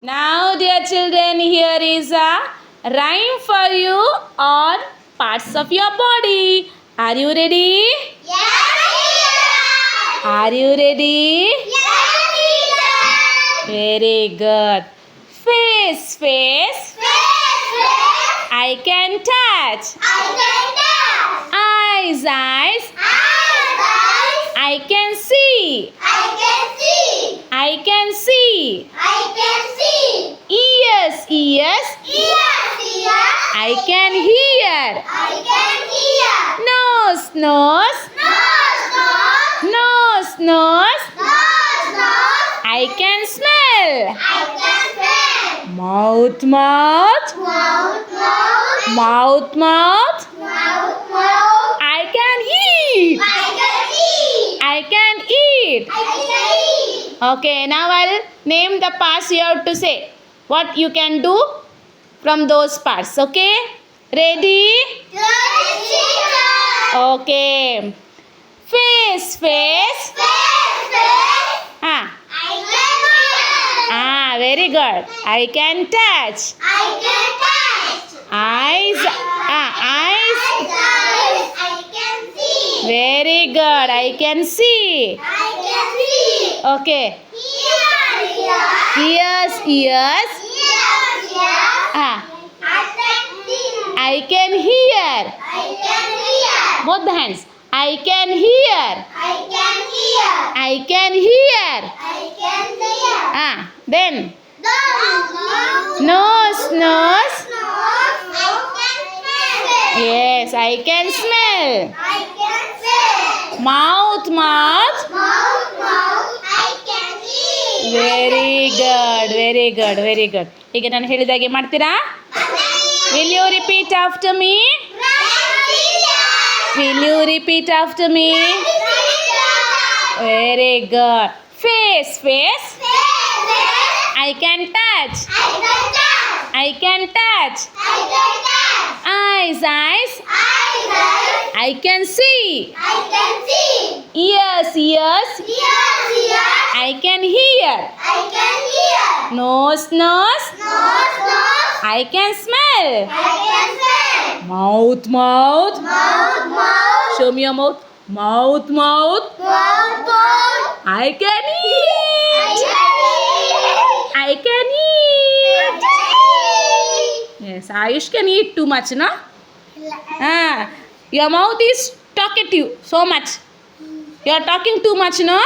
Now, dear children, here is a rhyme for you on parts of your body. Are you ready? Are you ready? Very good. Face, face, I can touch. I can touch. Eyes, eyes. Eyes, eyes, I can see. Can see. I can see. Ears, ears, I can hear. I can hear. Nose, nose, nose, nose, I can smell. I can smell. Mouth, mouth, mouth, mouth, Mouth, mouth. Mouth, mouth. I can eat. I can eat. I can eat. Okay, now I'll name the parts you have to say. What you can do from those parts. Okay? Ready? Okay. Face, face. Ah, ah, very good. I can touch. Eyes. Ah, eyes. I can see. Very good. I can see. Okay. Ears, ears. Ah, I can hear. I can hear. Both the hands. I can hear. I can hear. I can hear. I can hear. Ah, then nose, nose. I can smell. Yes, I can smell. Mouth. Very good very good very good ಈಗ ನಾನು ಹೇಳಿದಾಗೆ ಮಾಡ್ತೀರಾ will you repeat after me will you repeat after me very good face face I can touch I can touch eyes eyes I can see Yes, yes. Yes, yes. I can hear. I can hear. Nose, nose. Nose, nose. I can smell. I can smell. Mouth, mouth. Mouth, mouth. Show me your mouth. Mouth, mouth. Mouth, mouth. I can eat. I can eat. I can eat. Yes, Ayush can eat too much, no? Ah, your mouth is talkative so much. You are talking too much no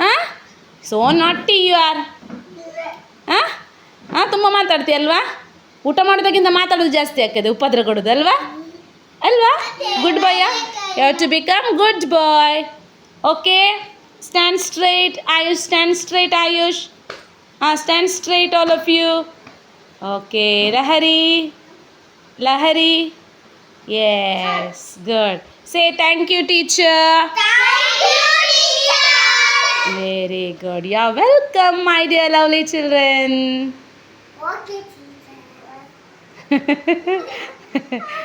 ಹಾಂ so naughty you are ಹಾಂ ಹಾಂ ತುಂಬ ಮಾತಾಡ್ತೀಯ ಅಲ್ವಾ? ಊಟ ಮಾಡೋದಕ್ಕಿಂತ ಮಾತಾಡೋದು ಜಾಸ್ತಿ ಆಗ್ತದೆ, ಉಪದ್ರ ಕೊಡೋದು ಅಲ್ವಾ? Good boy you to become good boy okay stand straight Ayush stand straight Ayush ಹಾಂ stand straight all of you okay Lahari Lahari Yes, good. Say thank you, teacher. Thank you, teacher. Very good. You are welcome, my dear lovely children. Okay, teacher.